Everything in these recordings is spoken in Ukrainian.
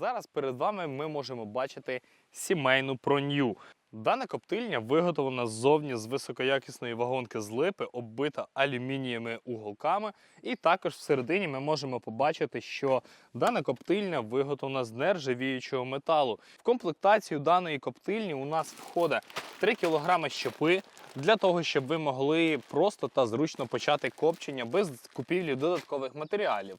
Зараз перед вами ми можемо бачити сімейну пронью. Дана коптильня виготовлена ззовні з високоякісної вагонки з липи, оббита алюмінієвими уголками. І також всередині ми можемо побачити, що дана коптильня виготовлена з нержавіючого металу. В комплектацію даної коптильні у нас входить 3 кг щепи для того, щоб ви могли просто та зручно почати копчення без купівлі додаткових матеріалів.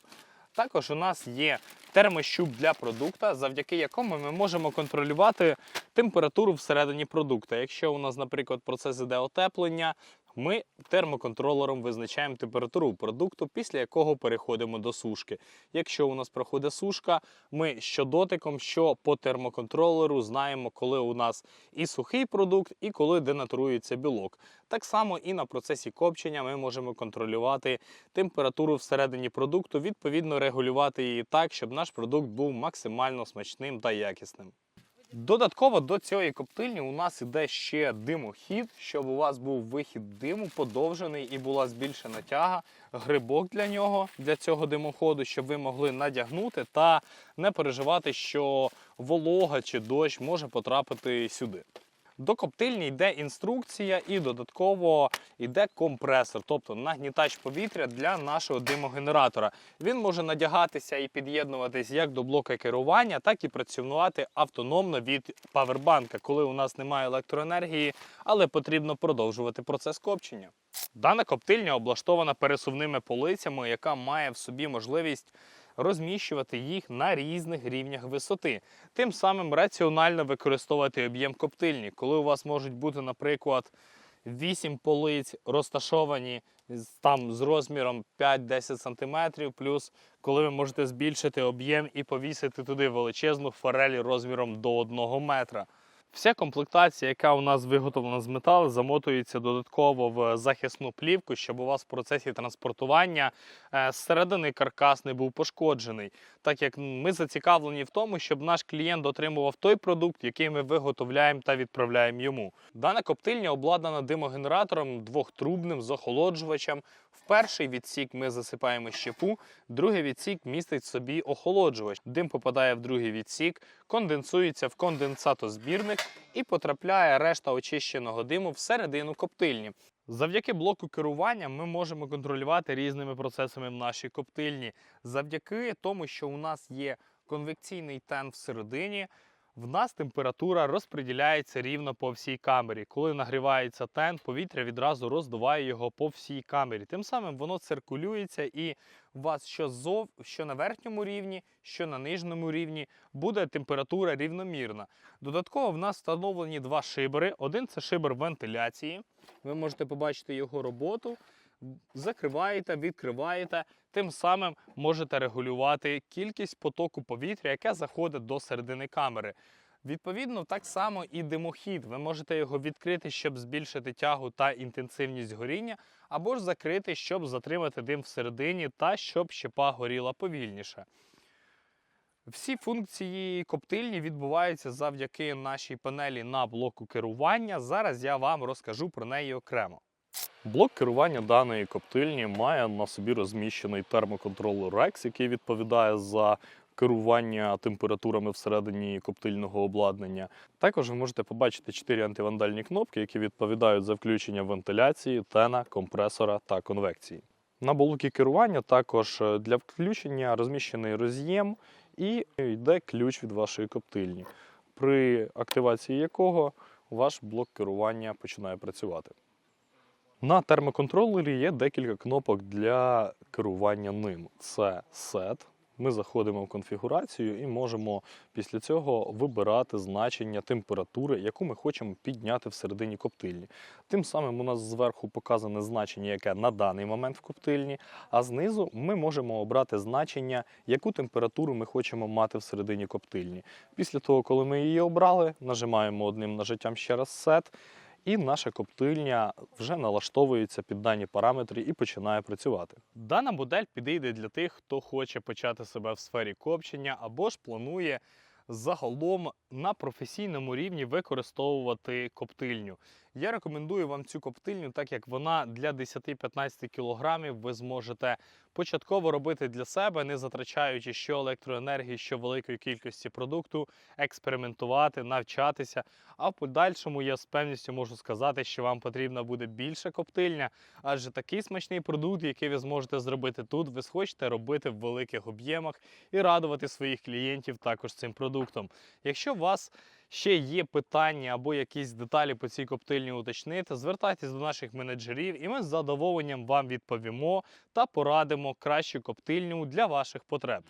Також у нас є термощуп для продукта, завдяки якому ми можемо контролювати температуру всередині продукту. Якщо у нас, наприклад, процес іде отеплення, ми термоконтролером визначаємо температуру продукту, після якого переходимо до сушки. Якщо у нас проходить сушка, ми що дотиком, що по термоконтролеру знаємо, коли у нас і сухий продукт, і коли денатурується білок. Так само і на процесі копчення ми можемо контролювати температуру всередині продукту, відповідно регулювати її так, щоб наш продукт був максимально смачним та якісним. Додатково до цієї коптильні у нас іде ще димохід, щоб у вас був вихід диму подовжений і була збільшена тяга, грибок для нього, для цього димоходу, щоб ви могли надягнути та не переживати, що волога чи дощ може потрапити сюди. До коптильні йде інструкція і додатково йде компресор, тобто нагнітач повітря для нашого димогенератора. Він може надягатися і під'єднуватись як до блока керування, так і працювати автономно від павербанка, коли у нас немає електроенергії, але потрібно продовжувати процес копчення. Дана коптильня облаштована пересувними полицями, яка має в собі можливість розміщувати їх на різних рівнях висоти. Тим самим раціонально використовувати об'єм коптильні, коли у вас можуть бути, наприклад, 8 полиць розташовані там з розміром 5-10 см, плюс коли ви можете збільшити об'єм і повісити туди величезну форель розміром до 1 метра. Вся комплектація, яка у нас виготовлена з металу, замотується додатково в захисну плівку, щоб у вас в процесі транспортування е, зсередини каркас не був пошкоджений. Так як ми зацікавлені в тому, щоб наш клієнт отримував той продукт, який ми виготовляємо та відправляємо йому. Дана коптильня обладнана димогенератором двохтрубним з охолоджувачем. В перший відсік ми засипаємо щепу, другий відсік містить собі охолоджувач. Дим попадає в другий відсік, конденсується в конденсатозбірник і потрапляє решта очищеного диму всередину коптильні. Завдяки блоку керування ми можемо контролювати різними процесами в нашій коптильні. Завдяки тому, що у нас є конвекційний тен всередині, в нас температура розподіляється рівно по всій камері. Коли нагрівається тен, повітря відразу роздуває його по всій камері. Тим самим воно циркулюється і у вас що зов, що на верхньому рівні, що на нижньому рівні буде температура рівномірна. Додатково в нас встановлені два шибери. Один це шибер вентиляції. Ви можете побачити його роботу. Закриваєте, відкриваєте, тим самим можете регулювати кількість потоку повітря, яке заходить до середини камери. Відповідно, так само і димохід. Ви можете його відкрити, щоб збільшити тягу та інтенсивність горіння, або ж закрити, щоб затримати дим всередині та щоб щепа горіла повільніше. Всі функції коптильні відбуваються завдяки нашій панелі на блоку керування. Зараз я вам розкажу про неї окремо. Блок керування даної коптильні має на собі розміщений термоконтролер REX, який відповідає за керування температурами всередині коптильного обладнання. Також ви можете побачити чотири антивандальні кнопки, які відповідають за включення вентиляції, тена, компресора та конвекції. На блокі керування також е, для включення розміщений роз'єм і йде ключ від вашої коптильні, при активації якого ваш блок керування починає працювати. На термоконтролері є декілька кнопок для керування ним. Це Set. Ми заходимо в конфігурацію і можемо після цього вибирати значення температури, яку ми хочемо підняти всередині коптильні. Тим самим у нас зверху показане значення, яке на даний момент в коптильні, а знизу ми можемо обрати значення, яку температуру ми хочемо мати всередині коптильні. Після того, коли ми її обрали, нажимаємо одним нажиттям ще раз Set. І наша коптильня вже налаштовується під дані параметри і починає працювати. Дана модель підійде для тих, хто хоче почати себе в сфері копчення або ж планує загалом на професійному рівні використовувати коптильню. Я рекомендую вам цю коптильню, так як вона для 10-15 кілограмів ви зможете початково робити для себе, не затрачаючи що електроенергії, що великої кількості продукту, експериментувати, навчатися. А в подальшому я з певністю можу сказати, що вам потрібна буде більша коптильня, адже такий смачний продукт, який ви зможете зробити тут, ви схочете робити в великих об'ємах і радувати своїх клієнтів також цим продуктом. Якщо вас ще є питання або якісь деталі по цій коптильні уточнити, звертайтесь до наших менеджерів, і ми з задоволенням вам відповімо та порадимо кращу коптильню для ваших потреб.